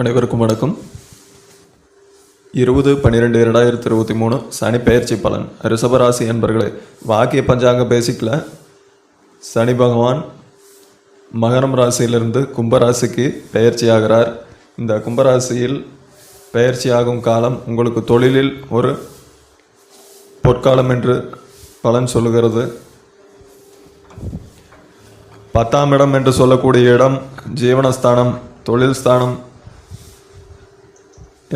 அனைவருக்கும் வணக்கம். இருபது பன்னிரெண்டு இரண்டாயிரத்தி இருபத்தி மூணு சனி பெயர்ச்சி பலன். ரிஷபராசி என்பர்களே வாக்கிய பஞ்சாங்க பேசிக்கில் சனி பகவான் மகரம் ராசியிலிருந்து கும்பராசிக்கு பெயர்ச்சி ஆகிறார். இந்த கும்பராசியில் பெயர்ச்சி ஆகும் காலம் உங்களுக்கு தொழிலில் ஒரு பொற்காலம் என்று பலன் சொல்லுகிறது. பத்தாம் இடம் என்று சொல்லக்கூடிய இடம் ஜீவனஸ்தானம் தொழில் ஸ்தானம்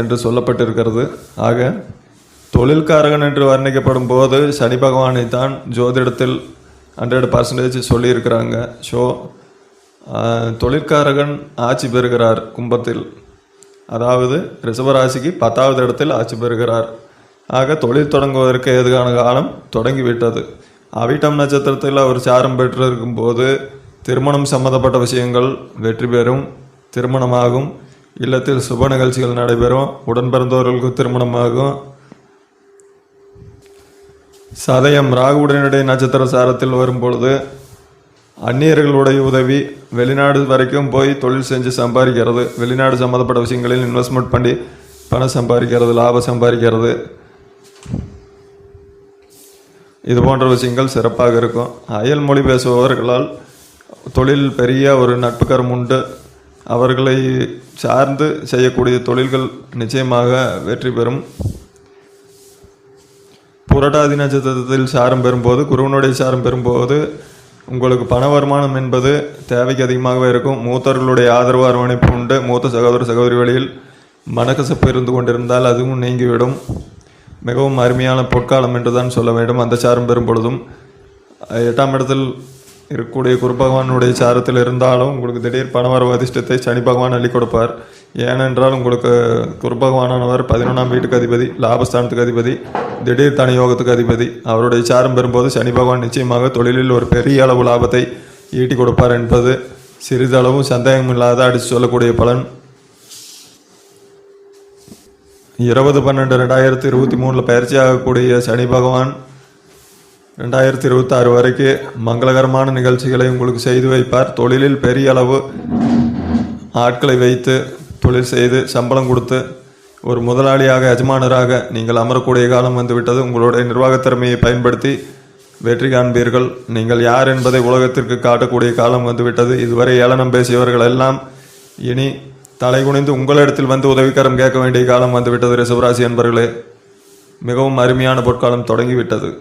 என்று சொல்லப்பட்டிருக்கிறது. ஆக தொழில்காரகன் என்று வர்ணிக்கப்படும் போது சனி பகவானை தான் ஜோதிடத்தில் ஹண்ட்ரட் பர்சன்டேஜ் சொல்லியிருக்கிறாங்க. ஸோ தொழிற்காரகன் ஆட்சி பெறுகிறார் கும்பத்தில். அதாவது ரிஷபராசிக்கு பத்தாவது இடத்தில் ஆட்சி பெறுகிறார். ஆக தொழில் தொடங்குவதற்கு எதுக்கான காலம் தொடங்கிவிட்டது. அவிட்டம் நட்சத்திரத்தில் அவர் சாரம் பெற்றிருக்கும் போது திருமணம் சம்மந்தப்பட்ட விஷயங்கள் வெற்றி பெறும் திருமணமாகும். இல்லத்தில் சுப நிகழ்ச்சிகள் நடைபெறும். உடன் பிறந்தவர்களுக்கு திருமணமாகும். சதயம் ராகுடனுடைய நட்சத்திர சாரத்தில் வரும்பொழுது அந்நியர்களுடைய உதவி வெளிநாடு வரைக்கும் போய் தொழில் செஞ்சு சம்பாதிக்கிறது. வெளிநாடு சம்மந்தப்பட்ட விஷயங்களில் இன்வெஸ்ட்மெண்ட் பண்ணி பணம் சம்பாதிக்கிறது லாபம் சம்பாதிக்கிறது. இது போன்ற விஷயங்கள் சிறப்பாக இருக்கும். அயல் மொழி பேசுபவர்களால் தொழில் பெரிய ஒரு நட்புக்கரம் உண்டு. அவர்களை சார்ந்து செய்யக்கூடிய தொழில்கள் நிச்சயமாக வெற்றி பெறும். புரட்டாதி நட்சத்திரத்தில் சாரம் பெறும்போது குருவனுடைய சாரம் பெறும்போது உங்களுக்கு பண வருமானம் என்பது தேவைக்கு அதிகமாகவே இருக்கும். மூத்தர்களுடைய ஆதரவு அரவணைப்பு உண்டு. மூத்த சகோதர சகோதரி வழியில் மனக்கசப்பு இருந்து கொண்டிருந்தால் அதுவும் நீங்கிவிடும். மிகவும் அருமையான பொற்காலம் என்று தான் சொல்ல வேண்டும். அந்த சாரம் பெறும் பொழுதும் எட்டாம் இடத்தில் இருக்கக்கூடிய குரு பகவானுடைய சாரத்தில் இருந்தாலும் உங்களுக்கு திடீர் பணவரவு அதிர்ஷ்டத்தை சனி பகவான் அள்ளி கொடுப்பார். ஏனென்றால் உங்களுக்கு குரு பகவானானவர் பதினொன்றாம் வீட்டுக்கு அதிபதி லாபஸ்தானத்துக்கு அதிபதி திடீர் தனி யோகத்துக்கு அதிபதி. அவருடைய சாரம் பெறும்போது சனி பகவான் நிச்சயமாக தொழிலில் ஒரு பெரிய அளவு லாபத்தை ஈட்டி கொடுப்பார் என்பது சிறிதளவும் சந்தேகம் இல்லாத அடித்து சொல்லக்கூடிய பலன். இருபது பன்னெண்டு ரெண்டாயிரத்தி இருபத்தி மூணில் பயிற்சி ஆகக்கூடிய சனி பகவான் ரெண்டாயிரத்தி இருபத்தாறு வரைக்கும் மங்களகரமான நிகழ்ச்சிகளை உங்களுக்கு செய்து வைப்பார். தொழிலில் பெரிய அளவு ஆட்களை வைத்து தொழில் செய்து சம்பளம் கொடுத்து ஒரு முதலாளியாக எஜமானராக நீங்கள் அமரக்கூடிய காலம் வந்துவிட்டது. உங்களுடைய நிர்வாகத் திறமையை பயன்படுத்தி வெற்றி காண்பீர்கள். நீங்கள் யார் என்பதை உலகத்திற்கு காட்டக்கூடிய காலம் வந்துவிட்டது. இதுவரை ஏளனம் பேசியவர்கள் எல்லாம் இனி தலை குனிந்து உங்களிடத்தில் வந்து உதவிக்கரம் கேட்க வேண்டிய காலம் வந்துவிட்டது. ரிசவராசி என்பர்களே மிகவும் அருமையான பொற்காலம் தொடங்கிவிட்டது.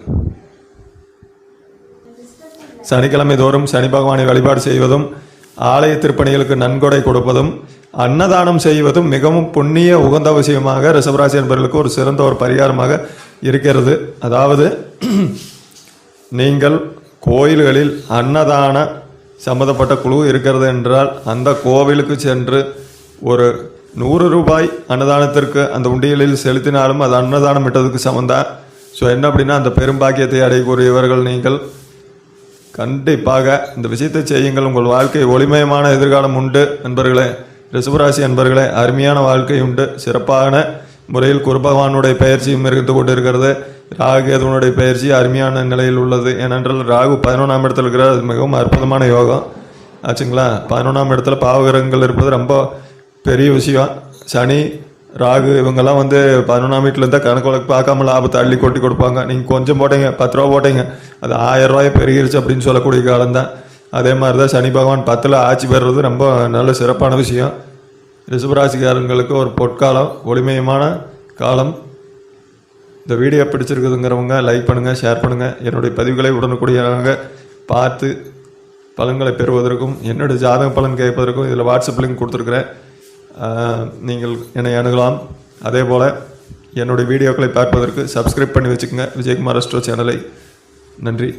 சனிக்கிழமை தோறும் சனி பகவானை வழிபாடு செய்வதும் ஆலய திருப்பணிகளுக்கு நன்கொடை கொடுப்பதும் அன்னதானம் செய்வதும் மிகவும் புண்ணிய உகந்த விஷயமாக ரிஷபராசி என்பவர்களுக்கு ஒரு சிறந்த ஒரு பரிகாரமாக இருக்கிறது. அதாவது நீங்கள் கோயில்களில் அன்னதான சம்பந்தப்பட்ட குழு இருக்கிறது என்றால் அந்த கோவிலுக்கு சென்று ஒரு நூறு ரூபாய் அன்னதானத்திற்கு அந்த உண்டியலில் செலுத்தினாலும் அது அன்னதானம் விட்டதுக்கு சமந்தான் ஸோ என்ன அப்படின்னா அந்த பெரும்பாக்கியத்தை அடையக்கூடியவர்கள் நீங்கள் கண்டிப்பாக இந்த விஷயத்தை செய்யுங்கள். உங்கள் வாழ்க்கை ஒளிமயமான எதிர்காலம் உண்டு. நண்பர்களே ரிசுவராசி நண்பர்களே அருமையான வாழ்க்கை உண்டு. சிறப்பான முறையில் குருபகவானுடைய பயிற்சியும் இருந்து கொண்டிருக்கிறது. ராகு பயிற்சி அருமையான நிலையில் உள்ளது. ஏனென்றால் ராகு பதினொன்றாம் இடத்துல இருக்கிறார். அது மிகவும் அற்புதமான யோகம். ஆச்சுங்களா? பதினொன்றாம் இடத்துல பாவகிரகங்கள் இருப்பது ரொம்ப பெரிய விஷயம். சனி ராகு இவங்கெல்லாம் வந்து பதினொன்றாம் வீட்டில் இருந்தால் கணக்கு வழக்கு பார்க்காம லாபத்தை அள்ளி கொட்டி கொடுப்பாங்க. நீங்கள் கொஞ்சம் போட்டீங்க பத்து ரூபா போட்டீங்க அது ஆயிரம் ரூபாய் பெருகிருச்சு அப்படின்னு சொல்லக்கூடிய காலம் தான் அதே மாதிரி தான் சனி பகவான் பத்தில் ஆட்சி பெறுறது ரொம்ப நல்ல சிறப்பான விஷயம். ரிஷபராசிக்காரங்களுக்கு ஒரு பொற்காலம் ஒளிமயமான காலம். இந்த வீடியோ பிடிச்சிருக்குதுங்கிறவங்க லைக் பண்ணுங்கள் ஷேர் பண்ணுங்கள் என்னுடைய பதிவுகளை உடனுக்குடியாக பார்த்து பலன்களை பெறுவதற்கும் என்னுடைய ஜாதக பலன் கேட்பதற்கும் இதில் வாட்ஸ்அப் லிங்க் கொடுத்துருக்குறேன். நீங்கள் என்னை அணுகலாம். அதே போல் என்னுடைய வீடியோக்களை பார்ப்பதற்கு சப்ஸ்கிரைப் பண்ணி வச்சுக்கோங்க. விஜயகுமார் அஸ்ட்ரோ சேனலை நன்றி.